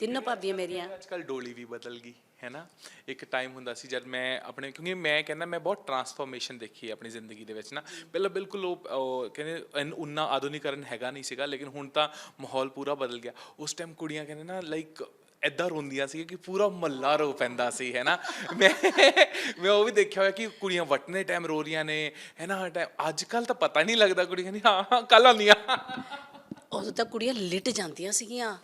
ਤਿੰਨੋਂ ਭਾਬੀਆਂ ਮੇਰੀਆਂ। ਅੱਜ ਕੱਲ ਡੋਲੀ ਵੀ ਬਦਲ ਗਈ ਹੈ ਨਾ ਇੱਕ ਟਾਈਮ ਹੁੰਦਾ ਸੀ ਜਦ ਮੈਂ ਆਪਣੇ ਕਿਉਂਕਿ ਮੈਂ ਕਹਿੰਦਾ ਮੈਂ ਬਹੁਤ ਟਰਾਂਸਫਰਮੇਸ਼ਨ ਦੇਖੀ ਹੈ ਆਪਣੀ ਜ਼ਿੰਦਗੀ ਦੇ ਵਿੱਚ ਨਾ। ਪਹਿਲਾਂ ਬਿਲਕੁਲ ਉਹ ਕਹਿੰਦੇ ਉਨਾ ਆਧੁਨਿਕਰਨ ਹੈਗਾ ਨਹੀਂ ਸੀਗਾ ਲੇਕਿਨ ਹੁਣ ਤਾਂ ਮਾਹੌਲ ਪੂਰਾ ਬਦਲ ਗਿਆ। ਉਸ ਟਾਈਮ ਕੁੜੀਆਂ ਕਹਿੰਦੇ ਨਾ ਲਾਈਕ ਐਦਾਂ ਰੋਂਦੀਆਂ ਸੀ ਕਿ ਪੂਰਾ ਮੱਲਾ ਰੋ ਪੈਂਦਾ ਸੀ ਹੈ ਨਾ ਮੈਂ ਮੈਂ ਉਹ ਵੀ ਦੇਖਿਆ ਹੋਇਆ ਕਿ ਕੁੜੀਆਂ ਵਟਨੇ ਟਾਈਮ ਰੋ ਰਹੀਆਂ ਨੇ ਹੈ ਨਾ ਟਾਈਮ ਅੱਜ ਕੱਲ ਤਾਂ ਪਤਾ ਨਹੀਂ ਲੱਗਦਾ ਕੁੜੀਆਂ ਕਹਿੰਦੀ ਹਾਂ ਹਾਂ ਕੱਲ ਆਉਂਦੀਆਂ। ਉਦੋਂ ਤਾਂ ਕੁੜੀਆਂ ਲਿਟ ਜਾਂਦੀਆਂ ਸੀਗੀਆਂ।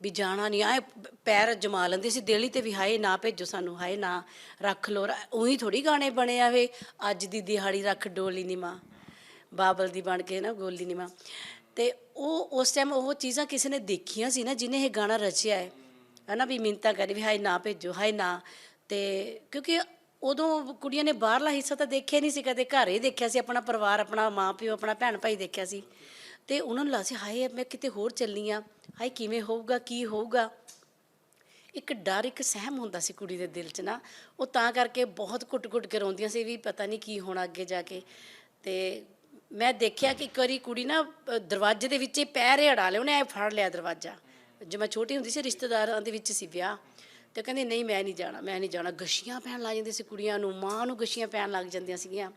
ਵੀ ਜਾਣਾ ਨਹੀਂ, ਆਏ ਪੈਰ ਜਮਾ ਲੈਂਦੇ ਸੀ, ਦੇਲੀ ਤੇ ਵੀ ਹਾਏ ਨਾ ਭੇਜੋ ਸਾਨੂੰ, ਹਾਏ ਨਾ ਰੱਖ ਲੋ ਉਹੀ ਥੋੜੀ ਗਾਣੇ ਬਣੇ ਆਵੇ ਅੱਜ ਦੀ ਦਿਹਾੜੀ ਰੱਖ ਡੋਲੀ ਨੀ ਮਾਂ, ਬਾਬਲ ਦੀ ਬਣ ਕੇ ਨਾ ਗੋਲੀ ਨੀ ਮਾਂ। ਤੇ ਉਹ, ਉਸ ਟਾਈਮ ਉਹ ਚੀਜ਼ਾਂ ਕਿਸੇ ਨੇ ਦੇਖੀਆਂ ਸੀ ਨਾ ਜਿਹਨੇ ਇਹ ਗਾਣਾ ਰਚਿਆ ਹੈ, ਹਨਾ ਵੀ ਮਿੰਤਾ ਕਰੀ ਵੀ ਹਾਏ ਨਾ ਭੇਜੋ, ਹਾਏ ਨਾ, ਤੇ ਕਿਉਂਕਿ ਉਦੋਂ ਕੁੜੀਆਂ ਨੇ ਬਾਹਰਲਾ ਹਿੱਸਾ ਤਾਂ ਦੇਖਿਆ ਨਹੀਂ ਸੀ, ਕਦੇ ਘਰ ਹੀ ਦੇਖਿਆ ਸੀ, ਆਪਣਾ ਪਰਿਵਾਰ, ਆਪਣਾ ਮਾਂ ਪਿਓ ਆਪਣਾ ਭੈਣ ਭਾਈ ਦੇਖਿਆ ਸੀ। ਤੇ ਉਹਨਾਂ ਨੂੰ ਲੱਗਾ ਸੀ, ਹਾਏ, ਮੈਂ ਕਿਤੇ ਹੋਰ ਚੱਲੀ ਆ। ਹਾਏ, ਕਿਵੇਂ ਹੋਊਗਾ, ਕੀ ਹੋਊਗਾ? ਇੱਕ ਡਰ, ਇੱਕ ਸਹਿਮ ਹੁੰਦਾ ਸੀ ਕੁੜੀ ਦੇ ਦਿਲ 'ਚ ਨਾ। ਉਹ ਤਾਂ ਕਰਕੇ ਬਹੁਤ ਘੁੱਟ-ਘੁੱਟ ਕੇ ਰੋਂਦੀਆਂ ਸੀ ਵੀ ਪਤਾ ਨਹੀਂ ਕੀ ਹੋਣਾ ਅੱਗੇ ਜਾ ਕੇ। ਤੇ ਮੈਂ ਦੇਖਿਆ ਕਿ ਇੱਕ ਵਾਰੀ ਕੁੜੀ ਨਾ ਦਰਵਾਜ਼ੇ ਦੇ ਵਿੱਚ ਹੀ ਪੈਰ ਹੀ ਅੜਾ ਲਿਆ ਉਹਨੇ ਐ ਫੜ ਲਿਆ ਦਰਵਾਜ਼ਾ। ਜਦੋਂ ਮੈਂ ਛੋਟੀ ਹੁੰਦੀ ਸੀ, ਰਿਸ਼ਤੇਦਾਰਾਂ ਦੇ ਵਿੱਚ ਸੀ ਵਿਆਹ। ਤੇ ਕਹਿੰਦੀ, ਨਹੀਂ, ਮੈਂ ਨਹੀਂ ਜਾਣਾ, ਮੈਂ ਨਹੀਂ ਜਾਣਾ। ਗਸ਼ੀਆਂ ਪੈਣ ਲੱਗ ਜਾਂਦੀਆਂ ਸੀ ਕੁੜੀਆਂ ਨੂੰ, ਮਾਂ ਨੂੰ ਗਸ਼ੀਆਂ ਪੈਣ ਲੱਗ ਜਾਂਦੀਆਂ ਸੀਗੀਆਂ।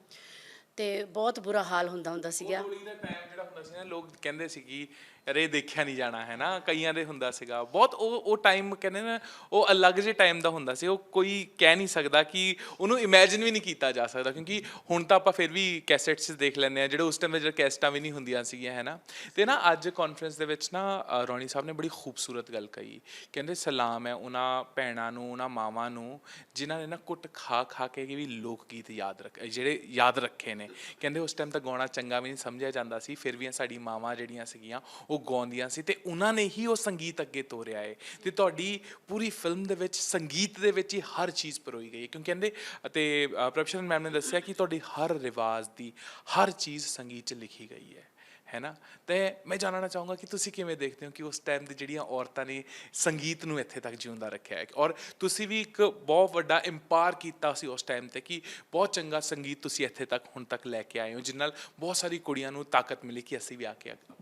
ਤੇ ਬਹੁਤ ਬੁਰਾ ਹਾਲ ਹੁੰਦਾ ਹੁੰਦਾ ਸੀਗਾ। ਦਾ ਟਾਈਮ ਜਿਹੜਾ ਹੁੰਦਾ ਸੀ ਨਾ ਲੋਕ ਕਹਿੰਦੇ ਸੀ ਕਿ ਅਰੇ ਦੇਖਿਆ ਨਹੀਂ ਜਾਣਾ ਹੈ ਨਾ? ਕਈਆਂ ਦੇ ਹੁੰਦਾ ਸੀਗਾ। ਬਹੁਤ ਉਹ ਉਹ ਟਾਈਮ ਕਹਿੰਦੇ ਨਾ ਉਹ ਅਲੱਗ ਜਿਹੇ ਟਾਈਮ ਦਾ ਹੁੰਦਾ ਸੀ। ਉਹ ਕੋਈ ਕਹਿ ਨਹੀਂ ਸਕਦਾ ਕਿ ਉਹਨੂੰ ਇਮੇਜਿਨ ਵੀ ਨਹੀਂ ਕੀਤਾ ਜਾ ਸਕਦਾ ਕਿਉਂਕਿ ਹੁਣ ਤਾਂ ਆਪਾਂ ਫਿਰ ਵੀ ਕੈਸੇਟਸ ਦੇਖ ਲੈਂਦੇ ਆ ਜਿਹੜੇ ਉਸ ਟਾਈਮ ਜਿਹੜੇ ਕੈਸਟਾਂ ਵੀ ਨਹੀਂ ਹੁੰਦੀਆਂ ਸੀਗੀਆਂ ਹੈ ਨਾ? ਤੇ ਨਾ ਅੱਜ ਕਾਨਫਰੰਸ ਦੇ ਵਿੱਚ ਨਾ ਰੌਣੀ ਸਾਹਿਬ ਨੇ ਬੜੀ ਖੂਬਸੂਰਤ ਗੱਲ ਕਹੀ। ਕਹਿੰਦੇ ਸਲਾਮ ਹੈ ਉਹਨਾਂ ਭੈਣਾਂ ਨੂੰ ਉਹਨਾਂ ਮਾਵਾਂ ਨੂੰ ਜਿਨ੍ਹਾਂ ਨੇ ਨਾ ਕੁੱਟ ਖਾ ਖਾ ਕੇ ਵੀ ਲੋਕ ਗੀਤ ਯਾਦ ਰੱਖ ਜਿਹੜੇ ਯਾਦ ਰੱਖੇ ਨੇ। ਕਹਿੰਦੇ ਉਸ ਟਾਈਮ ਤਾਂ ਗਾਉਣਾ ਚੰਗਾ ਵੀ ਨਹੀਂ ਸਮਝਿਆ ਜਾਂਦਾ ਸੀ, ਫਿਰ ਵੀ ਸਾਡੀ ਮਾਵਾਂ ਜਿਹੜੀਆਂ ਸੀਗੀਆਂ, ਉਹ ਗਾਉਂਦੀਆਂ ਸੀ ਤੇ ਉਹਨਾਂ ਨੇ ਹੀ ਉਹ ਸੰਗੀਤ ਅੱਗੇ ਤੋਰਿਆ ਏ। ਤੇ ਤੁਹਾਡੀ ਪੂਰੀ ਫਿਲਮ ਦੇ ਵਿੱਚ, ਸੰਗੀਤ ਦੇ ਵਿੱਚ ਹੀ ਹਰ ਚੀਜ਼ ਪਰੋਈ ਗਈ ਹੈ ਕਿਉਂਕਿ ਕਹਿੰਦੇ, ਅਤੇ ਪ੍ਰੋਫੈਸਰ ਮੈਮ ਨੇ ਦੱਸਿਆ ਕਿ ਤੁਹਾਡੀ ਹਰ ਰਿਵਾਜ ਦੀ ਹਰ ਚੀਜ਼ ਸੰਗੀਤ 'ਚ ਲਿਖੀ ਗਈ ਹੈ ਹੈ ਨਾ? ਤੇ ਮੈਂ ਜਾਣਨਾ ਚਾਹੂੰਗਾ ਕਿ ਤੁਸੀਂ ਕਿਵੇਂ ਦੇਖਦੇ ਹੋ ਕਿ ਉਸ ਟਾਈਮ ਦੀ ਜਿਹੜੀਆਂ ਔਰਤਾਂ ਨੇ ਸੰਗੀਤ ਨੂੰ ਇੱਥੇ ਤੱਕ ਜਿਉਂਦਾ ਰੱਖਿਆ ਹੈ? ਔਰ ਤੁਸੀਂ ਵੀ ਇੱਕ ਬਹੁਤ ਵੱਡਾ ਇੰਪਾਰ ਕੀਤਾ ਸੀ ਉਸ ਟਾਈਮ ਤੇ ਕਿ ਬਹੁਤ ਚੰਗਾ ਸੰਗੀਤ ਤੁਸੀਂ ਇੱਥੇ ਤੱਕ ਹੁਣ ਤੱਕ ਲੈ ਕੇ ਆਏ ਹੋ ਜਿਸ ਨਾਲ ਬਹੁਤ ਸਾਰੀ ਕੁੜੀਆਂ ਨੂੰ ਤਾਕਤ ਮਿਲੀ ਕਿ ਅਸੀਂ ਵੀ ਆ ਕੇ ਆਪਣਾ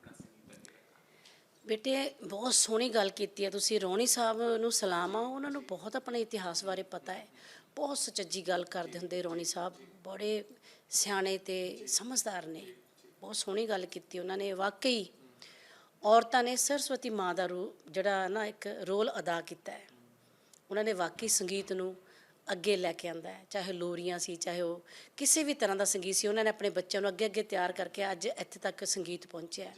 ਬੇਟੇ, ਬਹੁਤ ਸੋਹਣੀ ਗੱਲ ਕੀਤੀ ਹੈ ਤੁਸੀਂ। ਰੋਣੀ ਸਾਹਿਬ ਨੂੰ ਸਲਾਮ ਆ, ਉਹਨਾਂ ਨੂੰ ਬਹੁਤ ਆਪਣੇ ਇਤਿਹਾਸ ਬਾਰੇ ਪਤਾ ਹੈ। ਬਹੁਤ ਸੱਚੀ ਗੱਲ ਕਰਦੇ ਹੁੰਦੇ ਰੋਣੀ ਸਾਹਿਬ। ਬੜੇ ਸਿਆਣੇ ਤੇ ਸਮਝਦਾਰ ਨੇ। ਬਹੁਤ ਸੋਹਣੀ ਗੱਲ ਕੀਤੀ ਉਹਨਾਂ ਨੇ ਵਾਕਈ ਔਰਤਾਂ ਨੇ ਸਰਸਵਤੀ ਮਾਂ ਦਾ ਰੂ ਜਿਹੜਾ ਨਾ ਇੱਕ ਰੋਲ ਅਦਾ ਕੀਤਾ ਹੈ। ਉਹਨਾਂ ਨੇ ਵਾਕਈ ਸੰਗੀਤ ਨੂੰ ਅੱਗੇ ਲੈ ਕੇ ਆਂਦਾ ਹੈ ਚਾਹੇ ਲੋਰੀਆਂ ਸੀ ਚਾਹੇ ਉਹ ਕਿਸੇ ਵੀ ਤਰ੍ਹਾਂ ਦਾ ਸੰਗੀਤ ਸੀ ਉਹਨਾਂ ਨੇ ਆਪਣੇ ਬੱਚਿਆਂ ਨੂੰ ਅੱਗੇ ਅੱਗੇ ਤਿਆਰ ਕਰਕੇ ਅੱਜ ਇੱਥੇ ਤੱਕ ਸੰਗੀਤ ਪਹੁੰਚਿਆ ਹੈ।